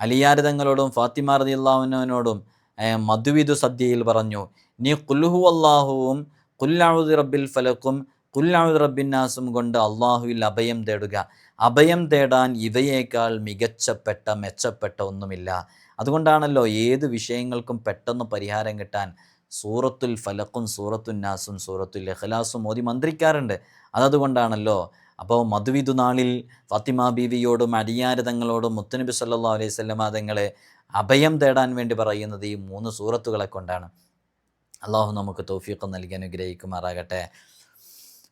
അലിയാരതങ്ങളോടും തങ്ങളോടും ഫാത്തിമ റദിയുള്ളാഹുവിനോടും മധുവിധു സദ്യയിൽ പറഞ്ഞു നീ കുല്ലുഹു അള്ളാഹുവും കുല്ലാവുദ് റബ്ബിൽ ഫലക്കും കുല്ലാവുദ് റബ്ബിന്നാസും കൊണ്ട് അള്ളാഹുവിൽ അഭയം തേടുക. അഭയം തേടാൻ ഇവയേക്കാൾ മികച്ചപ്പെട്ട മെച്ചപ്പെട്ട ഒന്നുമില്ല. അതുകൊണ്ടാണല്ലോ ഏത് വിഷയങ്ങൾക്കും പെട്ടെന്ന് പരിഹാരം കിട്ടാൻ സൂറത്തുൽ ഫലക്കും സൂറത്തുന്നാസും സൂറത്തുൽ ഇഖ്ലാസും മോദി മന്ത്രിക്കാറുണ്ട്. അതതുകൊണ്ടാണല്ലോ. അപ്പോൾ മധുവിധു നാളിൽ ഫാത്തിമ ബീവിയോടും അടിയാരതങ്ങളോടും മുത്തനബി സല്ലാ അലൈഹി സ്വല്ലമ തങ്ങളെ അഭയം തേടാൻ വേണ്ടി പറയുന്നത് ഈ മൂന്ന് സൂറത്തുകളെ കൊണ്ടാണ്. അള്ളാഹു നമുക്ക് തൗഫീഖ് നൽകി അനുഗ്രഹിക്കുമാറാകട്ടെ.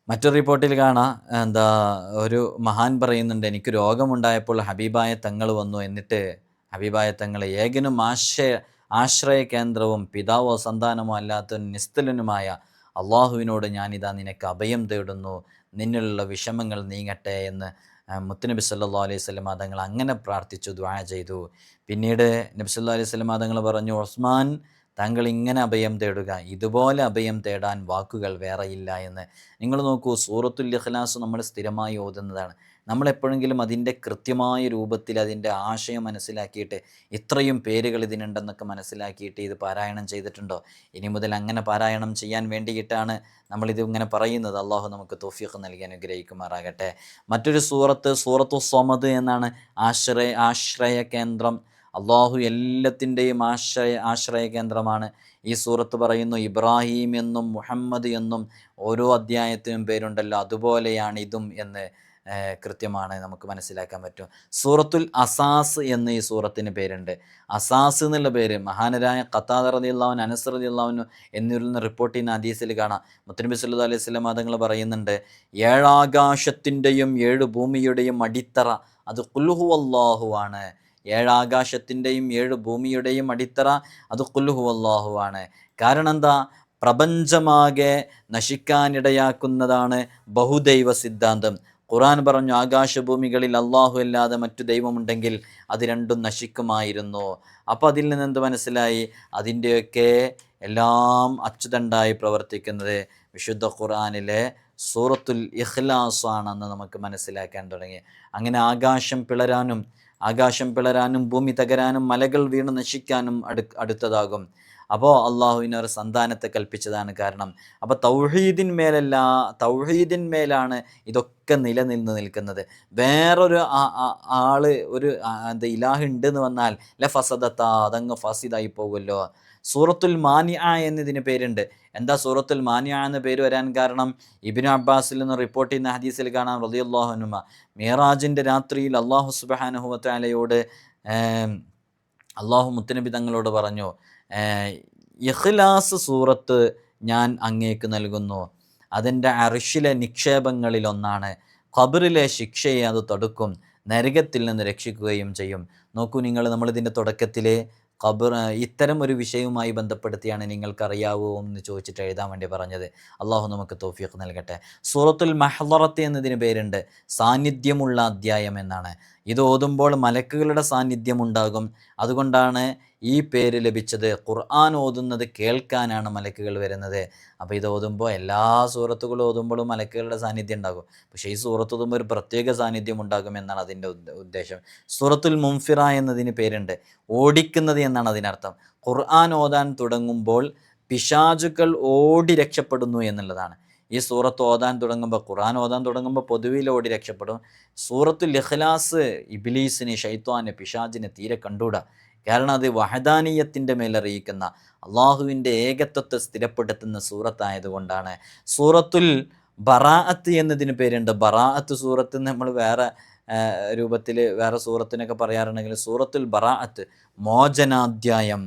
മറ്റൊരു റിപ്പോർട്ടിൽ കാണാം. എന്താ ഒരു മഹാൻ പറയുന്നുണ്ട് എനിക്ക് രോഗമുണ്ടായപ്പോൾ ഹബീബായ തങ്ങൾ വന്നു. എന്നിട്ട് ഹബീബായ തങ്ങൾ ഏകനും ആശയ ആശ്രയ കേന്ദ്രവും പിതാവോ സന്താനമോ അല്ലാത്ത നിസ്തലനുമായ അള്ളാഹുവിനോട് ഞാനിതാ നിനക്ക് അഭയം തേടുന്നു. നിന്നിലുള്ള വിഷമങ്ങൾ നീങ്ങട്ടെ എന്ന് മുത്തുനബി സല്ലാ അലൈഹി സ്വലം തങ്ങൾ അങ്ങനെ പ്രാർത്ഥിച്ചു ദ്വാ ചെയ്തു. പിന്നീട് നബി സല്ലാ അലൈഹി സ്വലം തങ്ങൾ പറഞ്ഞു ഉസ്മാൻ താങ്കൾ ഇങ്ങനെ അഭയം തേടുക. ഇതുപോലെ അഭയം തേടാൻ വാക്കുകൾ വേറെയില്ല എന്ന്. നിങ്ങൾ നോക്കൂ സൂറത്തുൽ ഇഖ്ലാസ് നമ്മൾ സ്ഥിരമായി ഓതുന്നതാണ്. നമ്മൾ എപ്പോഴെങ്കിലും അതിന്റെ കൃത്യമായ രൂപത്തിൽ അതിന്റെ ആശയം മനസ്സിലാക്കിയിട്ട് ഇത്രയും പേരുകൾ ഇതിനുണ്ടെന്നൊക്കെ മനസ്സിലാക്കിയിട്ട് ഇത് പാരായണം ചെയ്തിട്ടുണ്ടോ? ഇനി മുതൽ അങ്ങനെ പാരായണം ചെയ്യാൻ വേണ്ടിയിട്ടാണ് നമ്മളിത് ഇങ്ങനെ പറയുന്നത്. അള്ളാഹു നമുക്ക് തോഫിയൊക്കെ നൽകി അനുഗ്രഹിക്കുമാറാകട്ടെ. മറ്റൊരു സൂറത്ത് സൂറത്തു സൊമത് എന്നാണ് ആശ്രയ ആശ്രയ കേന്ദ്രം. അള്ളാഹു എല്ലാത്തിന്റെയും ആശ്രയ ആശ്രയ കേന്ദ്രമാണ്. ഈ സൂറത്ത് പറയുന്നു ഇബ്രാഹിം എന്നും മുഹമ്മദ് എന്നും ഓരോ അധ്യായത്തിനും പേരുണ്ടല്ലോ. അതുപോലെയാണ് ഇതും എന്ന് കൃത്യമാണ് നമുക്ക് മനസ്സിലാക്കാൻ പറ്റും. സൂറത്തുൽ അസാസ് എന്ന ഈ സൂറത്തിന് പേരുണ്ട്. അസാസ് എന്നുള്ള പേര് മഹാനരായ ഖത്താദ് റതി അള്ളാഹുൻ അനസ് റതി അള്ളാഹുനു എന്നിവരിൽ നിന്ന് റിപ്പോർട്ട് ചെയ്യുന്ന ഹദീസിൽ കാണാം. മുത്തനബി സല്ലു അലൈഹി സ്വലം മതങ്ങൾ പറയുന്നുണ്ട് ഏഴാകാശത്തിന്റെയും ഏഴ് ഭൂമിയുടെയും അടിത്തറ അത് കുൽഹു അള്ളാഹു ആണ്. ഏഴാകാശത്തിന്റെയും ഏഴ് ഭൂമിയുടെയും അടിത്തറ അത് കുൽഹു അള്ളാഹു ആണ്. കാരണം എന്താ? പ്രപഞ്ചമാകെ നശിക്കാനിടയാക്കുന്നതാണ് ബഹുദൈവ സിദ്ധാന്തം. ഖുറാൻ പറഞ്ഞു ആകാശഭൂമികളിൽ അള്ളാഹു അല്ലാതെ മറ്റു ദൈവമുണ്ടെങ്കിൽ അത് രണ്ടും നശിക്കുമായിരുന്നു. അപ്പോൾ അതിൽ നിന്ന് എന്ത് മനസ്സിലായി? അതിന്റെയൊക്കെ എല്ലാം അച്ചുതണ്ടായി പ്രവർത്തിക്കുന്നത് വിശുദ്ധ ഖുറാനിലെ സൂറത്തുൽ ഇഖ്ലാസ് ആണെന്ന് നമുക്ക് മനസ്സിലാക്കാൻ തുടങ്ങി. അങ്ങനെ ആകാശം പിളരാനും ആകാശം പിളരാനും ഭൂമി തകരാനും മലകൾ വീണ് നശിക്കാനും അടു അടുത്തതാകും. അപ്പോൾ അള്ളാഹുവിന് ഒരു സന്താനത്തെ കൽപ്പിച്ചതാണ് കാരണം. അപ്പോൾ തൗഹീദിന്മേലല്ല തൗഹീദിന്മേലാണ് ഇതൊക്കെ നിലനിന്ന് നിൽക്കുന്നത്. വേറൊരു ആൾ ഒരു എന്ത് ഇലാഹ് എന്ന് വന്നാൽ ല ഫസദത്ത അതങ്ങ് ഫസിദായി പോകുമല്ലോ. സൂറത്തുൽ മാനിയ എന്നതിന് പേരുണ്ട്. എന്താ സൂറത്തുൽ മാനിയ എന്ന പേര് വരാൻ കാരണം? ഇബിന് അബ്ബാസിൽ നിന്ന് റിപ്പോർട്ട് ചെയ്യുന്ന ഹദീസിൽ കാണാം റളിയല്ലാഹുനുമ മിയറാജിന്റെ രാത്രിയിൽ അള്ളാഹു സുബഹാനുഹുവത്താലയോട് അള്ളാഹു മുത്തനബി തങ്ങളോട് പറഞ്ഞു ഇഖ്ലാസ് സൂറത്ത് ഞാൻ അങ്ങേക്ക് നൽകുന്നു. അതിന്റെ അറിഷിലെ നിക്ഷേപങ്ങളിലൊന്നാണ്. ഖബറിലെ ശിക്ഷയെ അത് തടുക്കും. നരകത്തിൽ നിന്ന് രക്ഷിക്കുകയും ചെയ്യും. നോക്കൂ നിങ്ങൾ നമ്മളിതിന്റെ തുടക്കത്തിൽ ഖബർ ഇത്തരം ഒരു വിഷയവുമായി ബന്ധപ്പെടുത്തിയാണ് നിങ്ങൾക്കറിയാവോ എന്ന് ചോദിച്ചിട്ട് എഴുതാൻ വേണ്ടി പറഞ്ഞത്. അള്ളാഹു നമുക്ക് തോഫീഖ് നൽകട്ടെ. സൂറത്തുൽ മഹ്ലറത്ത് എന്നതിന് പേരുണ്ട്. സാന്നിധ്യമുള്ള അധ്യായം എന്നാണ്. ഇത് ഓതുമ്പോൾ മലക്കുകളുടെ സാന്നിധ്യം ഉണ്ടാകും. അതുകൊണ്ടാണ് ഈ പേര് ലഭിച്ചത് ഖുർആൻ ഓതുന്നത് കേൾക്കാനാണ് മലക്കുകൾ വരുന്നത്. അപ്പോൾ ഇത് ഓതുമ്പോൾ എല്ലാ സൂറത്തുകളും ഓതുമ്പോഴും മലക്കുകളുടെ സാന്നിധ്യം ഉണ്ടാകും. പക്ഷേ ഈ സൂറത്ത് ഓതുമ്പോൾ ഒരു പ്രത്യേക സാന്നിധ്യം ഉണ്ടാകും എന്നാണ് അതിന്റെ ഉദ്ദ- ഉദ്ദേശം. സൂറത്തുൽ മുംഫിറ എന്നതിന് പേരുണ്ട്. ഓടിക്കുന്നത് എന്നാണ് അതിനർത്ഥം. ഖുർആൻ ഓതാൻ തുടങ്ങുമ്പോൾ പിശാചുക്കൾ ഓടി രക്ഷപ്പെടുന്നു എന്നുള്ളതാണ്. ഈ സൂറത്ത് ഓതാൻ തുടങ്ങുമ്പോൾ ഖുർആൻ ഓതാൻ തുടങ്ങുമ്പോൾ പൊതുവിൽ ഓടി രക്ഷപ്പെടും. സൂറത്തുൽ ഇഖ്ലാസ് ഇബിലീസിന് ഷൈത്വാന് പിശാജിനെ തീരെ കണ്ടൂടാ കാരണം അത് വഹദാനീയത്തിന്റെ മേലറിയിക്കുന്ന അള്ളാഹുവിന്റെ ഏകത്വത്തെ സ്ഥിരപ്പെടുത്തുന്ന സൂറത്തായതുകൊണ്ടാണ്. സൂറത്തുൽ ബറാഅത്ത് എന്നതിന് പേരുണ്ട്. ബറാഅത്ത് സൂറത്ത് നമ്മൾ വേറെ രൂപത്തിൽ വേറെ സൂറത്തിനൊക്കെ പറയാറുണ്ടെങ്കിൽ സൂറത്തുൽ ബറാഅത്ത് മോചനാധ്യായം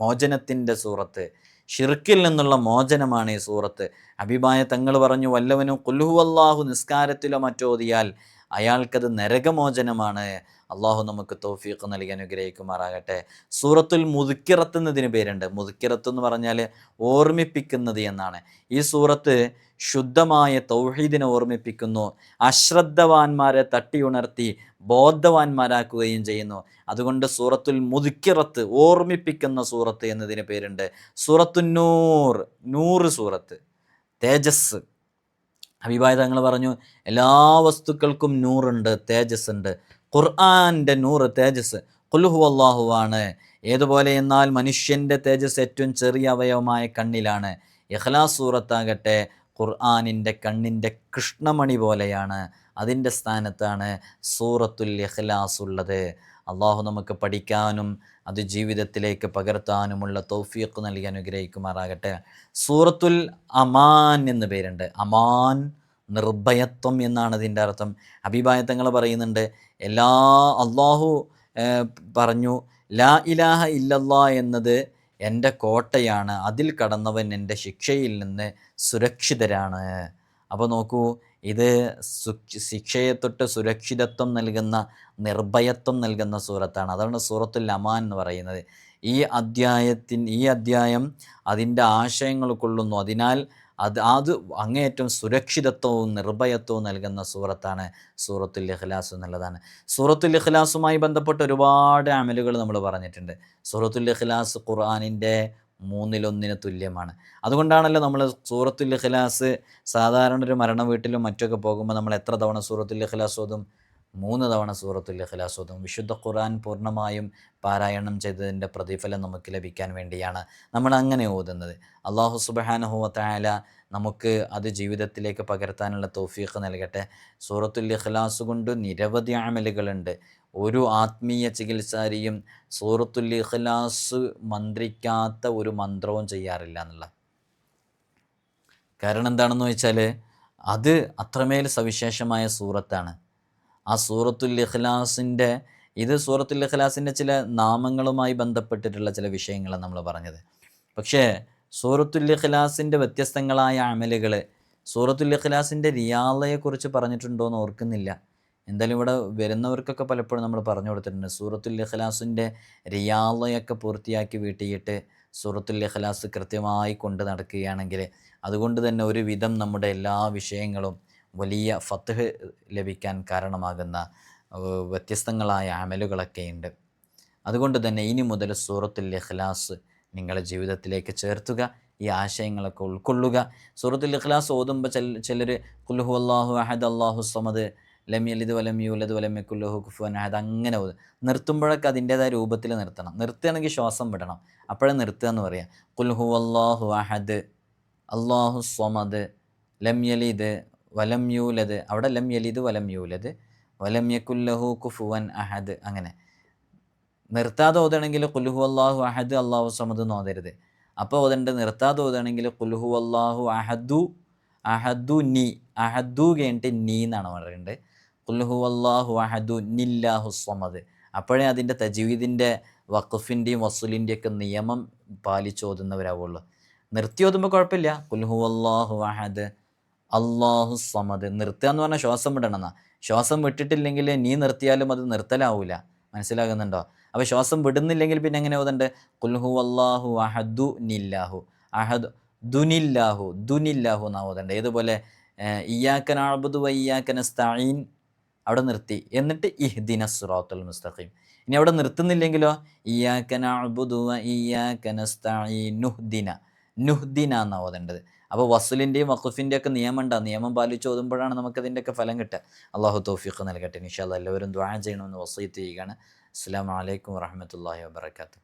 മോചനത്തിന്റെ സൂറത്ത്. ഷിർക്കിൽ നിന്നുള്ള മോചനമാണ് ഈ സൂറത്ത്. അഭിമായ തങ്ങൾ പറഞ്ഞു വല്ലവനും കുല്ഹു അള്ളാഹു നിസ്കാരത്തിലോ മറ്റോ ഓതിയാൽ അയാൾക്കത് നരകമോചനമാണ്. അള്ളാഹു നമുക്ക് തൗഫീഖ് നൽകി അനുഗ്രഹിക്കുമാറാകട്ടെ. സൂറത്തുൽ മുതുക്കിറത്ത് എന്നതിന് പേരുണ്ട്. മുതുക്കിറത്ത് എന്ന് പറഞ്ഞാൽ ഓർമ്മിപ്പിക്കുന്നത് എന്നാണ്. ഈ സൂറത്ത് ശുദ്ധമായ തൗഹീദിനെ ഓർമ്മിപ്പിക്കുന്നു. അശ്രദ്ധവാന്മാരെ തട്ടിയുണർത്തി ബോധവാന്മാരാക്കുകയും ചെയ്യുന്നു. അതുകൊണ്ട് സൂറത്തുൽ മുതുക്കിറത്ത് ഓർമ്മിപ്പിക്കുന്ന സൂറത്ത് എന്നതിന് പേരുണ്ട്. സൂറത്തുന്നൂർ നൂറ് സൂറത്ത്. തേജസ് ഹബീബായ തങ്ങൾ പറഞ്ഞു എല്ലാ വസ്തുക്കൾക്കും നൂറുണ്ട് തേജസ് ഉണ്ട് ഖുർആാന്റെ നൂറ് തേജസ് കൊല്ലുഹു അള്ളാഹു ആണ്. ഏതുപോലെ എന്നാൽ മനുഷ്യന്റെ തേജസ് ഏറ്റവും ചെറിയ അവയവമായ കണ്ണിലാണ്. ഇഖ്ലാസ് സൂറത്താകട്ടെ ഖുർആാനിന്റെ കണ്ണിന്റെ കൃഷ്ണമണി പോലെയാണ് അതിന്റെ സ്ഥാനത്താണ് സൂറത്തുൽ ഇഖ്ലാസ് ഉള്ളത്. അള്ളാഹു നമുക്ക് പഠിക്കാനും അത് ജീവിതത്തിലേക്ക് പകർത്താനുമുള്ള തൗഫീഖ് നൽകി അനുഗ്രഹിക്കുമാറാകട്ടെ. സൂറത്തുൽ അമാൻ എന്ന് പേരുണ്ട്. അമാൻ നിർഭയത്വം എന്നാണ് ഇതിന്റെ അർത്ഥം. അഭിപ്രായത്തങ്ങൾ പറയുന്നുണ്ട് എല്ലാ അള്ളാഹു പറഞ്ഞു ലാ ഇലാഹ ഇല്ലല്ലാ എന്നത് എന്റെ കോട്ടയാണ്. അതിൽ കടന്നവൻ എന്റെ ശിക്ഷയിൽ നിന്ന് സുരക്ഷിതരാണ്. അപ്പോൾ നോക്കൂ ഇത് ശിക്ഷയെ തൊട്ട് സുരക്ഷിതത്വം നൽകുന്ന നിർഭയത്വം നൽകുന്ന സൂറത്താണ്. അതാണ് സൂറത്തുൽ അമാൻ എന്ന് പറയുന്നത്. ഈ അദ്ധ്യായത്തിൻ ഈ അദ്ധ്യായം അതിന്റെ ആശയങ്ങൾ കൊള്ളുന്നു. അതിനാൽ അത് അത് അങ്ങേയറ്റം സുരക്ഷിതത്വവും നിർഭയത്വവും നൽകുന്ന സൂറത്താണ് സൂറത്തുൽ ഇഖ്ലാസ് എന്നുള്ളതാണ്. സൂറത്തുൽ ഇഖ്ലാസുമായി ബന്ധപ്പെട്ട് ഒരുപാട് അമലുകൾ നമ്മൾ പറഞ്ഞിട്ടുണ്ട്. സൂറത്തുൽ ഇഖ്ലാസ് ഖുർആാനിന്റെ മൂന്നിലൊന്നിന് തുല്യമാണ്. അതുകൊണ്ടാണല്ലോ നമ്മൾ സൂറത്തുൽ ഇഖ്ലാസ് സാധാരണ ഒരു മരണ വീട്ടിലും മറ്റൊക്കെ പോകുമ്പോൾ നമ്മൾ എത്ര തവണ സൂറത്തുൽ ഇഖ്ലാസ് ഓതും? മൂന്ന് തവണ സൂറത്തുൽ ഇഖ്ലാസ് ഓതും. വിശുദ്ധ ഖുർആൻ പൂർണമായും പാരായണം ചെയ്തതിന്റെ പ്രതിഫലം നമുക്ക് ലഭിക്കാൻ വേണ്ടിയാണ് നമ്മൾ അങ്ങനെ ഓതുന്നത്. അള്ളാഹു സുബഹാനഹുവത്തായാല നമുക്ക് അത് ജീവിതത്തിലേക്ക് പകർത്താനുള്ള തൗഫീഖ് നൽകട്ടെ. സൂറത്തുൽ ഇഖ്ലാസ് കൊണ്ട് നിരവധി അമലുകളുണ്ട്. ഒരു ആത്മീയ ചികിത്സാരിയും സൂറത്തുൽ ഇഖ്ലാസ് മന്ത്രിക്കാത്ത ഒരു മന്ത്രവും ചെയ്യാറില്ല എന്നുള്ള. കാരണം എന്താണെന്ന് വെച്ചാൽ അത് അത്രമേൽ സവിശേഷമായ സൂറത്താണ്. ആ സൂറത്തുൽ ഇഖ്ലാസിന്റെ ഇത് സൂറത്തുൽ ഇഖ്ലാസിന്റെ ചില നാമങ്ങളുമായി ബന്ധപ്പെട്ടിട്ടുള്ള ചില വിഷയങ്ങളാണ് നമ്മൾ പറഞ്ഞത്. പക്ഷേ സൂറത്തുൽ ഇഖ്ലാസിന്റെ വ്യത്യസ്തങ്ങളായ അമലുകൾ സൂറത്തുൽ ഇഖ്ലാസിന്റെ റിയാളയെക്കുറിച്ച് പറഞ്ഞിട്ടുണ്ടോ എന്ന് ഓർക്കുന്നില്ല. എന്തായാലും ഇവിടെ വരുന്നവർക്കൊക്കെ പലപ്പോഴും നമ്മൾ പറഞ്ഞു കൊടുത്തിട്ടുണ്ട്. സൂറത്തുൽ ഇഖ്ലാസിന്റെ റിയാളയൊക്കെ പൂർത്തിയാക്കി വീട്ടിയിട്ട് സൂറത്തുൽ ഇഖ്ലാസ് കൃത്യമായി കൊണ്ട് നടക്കുകയാണെങ്കിൽ അതുകൊണ്ട് തന്നെ ഒരു വിധം നമ്മുടെ എല്ലാ വിഷയങ്ങളും വലിയ ഫത്ത് ലഭിക്കാൻ കാരണമാകുന്ന വ്യത്യസ്തങ്ങളായ അമലുകളൊക്കെ ഉണ്ട്. അതുകൊണ്ട് തന്നെ ഇനി മുതൽ സൂറത്തുൽ ഇഖ്ലാസ് നിങ്ങളുടെ ജീവിതത്തിലേക്ക് ചേർത്തുക ഈ ആശയങ്ങളൊക്കെ ഉൾക്കൊള്ളുക. സൂറത്തുൽ ഇഖ്ലാസ് ഓതുമ്പോൾ ചില ചിലർ കുൽഹു അള്ളാഹു അഹദ് അള്ളാഹു സമദ് ലം യലിദ് വലം യൂലത് വലം യക്കുല്ലഹു കുഫുവൻ അഹദ് അങ്ങനെ ഓത്. നിർത്തുമ്പോഴൊക്കെ അതിന്റേതായ രൂപത്തിൽ നിർത്തണം. നിർത്തുകയാണെങ്കിൽ ശ്വാസം വിടണം. അപ്പോഴേ നിർത്തുക എന്ന് പറയാം. കുൽഹു അള്ളാഹു അഹദ് അള്ളാഹു സ്വമദ് ലം വലം യൂലത് അവിടെ ലം യലിദ് വലം യൂലത് വലം യക്കുല്ലഹു കുഫുവൻ അഹദ് അങ്ങനെ. നിർത്താതെ ഓതണമെങ്കിൽ കുൽഹു അള്ളാഹു അഹദ് അള്ളാഹു സ്വമദ് എന്ന് ഓതരുത്. അപ്പോൾ ഓതേണ്ടത് നിർത്താതെ ഓതണമെങ്കിൽ കുൽഹു അള്ളാഹു അഹദു അഹദു നി അഹദു കഴിഞ്ഞിട്ട് നീ എന്നാണ് പറയുന്നത്? കുൽഹു അള്ളാഹു അഹദു നില്ലാഹു സ്വമദ്. അപ്പോഴേ അതിന്റെ തജീവിദിന്റെ വഖഫിന്റെയും വസൂലിന്റെയും ഒക്കെ നിയമം പാലിച്ചോതുന്നവരാവുള്ളൂ നിർത്തി ഓതുമ്പോൾ കുഴപ്പമില്ല. കുൽഹു അള്ളാഹു അഹദ് അള്ളാഹു സമദ് നിർത്തുക എന്ന് പറഞ്ഞാൽ ശ്വാസം വിടണം എന്നാ ശ്വാസം വിട്ടിട്ടില്ലെങ്കിൽ നീ നിർത്തിയാലും അത് നിർത്തലാവില്ല മനസ്സിലാകുന്നുണ്ടോ? അപ്പോൾ ശ്വാസം വിടുന്നില്ലെങ്കിൽ പിന്നെ എങ്ങനെ ഓതണ്ട്? കുൽഹു അള്ളാഹു അഹദു നില്ലാഹു. അഹദ് ദുനില്ലാഹു ദുനില്ലാഹു എന്നാ ഓതണ്ട്. ഏതുപോലെ ഇയാക്കൻ അബുദു വയ്യാക്കൻ സ്തഈൻ അവിടെ നിർത്തി. എന്നിട്ട് ഇഹ്ദിന സുറാത്തുൽ മുസ്തഖീം. ഇനി അവിടെ നിർത്തുന്നില്ലെങ്കിലോ? ഇയാക്കൻ അബുദു വയ്യാക്കൻ സ്തഈൻ നുഹ്ദിന. നുഹ്ദിന എന്നാ ഓതേണ്ടത്. അപ്പോൾ വസുലിന്റെയും വഖുഫിന്റെയും ഒക്കെ നിയമം ഉണ്ടാകും നിയമം പാലിച്ച് ഓതുമ്പോഴാണ് നമുക്കതിന്റെയൊക്കെ ഫലം കിട്ടുക. അള്ളാഹു തൗഫീഖ് നൽകട്ടെ. നിഷാദ് എല്ലാവരും ദ്വാ ചെയ്യണമെന്ന് വസീത്ത് ചെയ്യുകയാണ്. അസ്സാം വലൈക്കും വാഹമത്തല്ലാഹി വാബർക്കാത്തു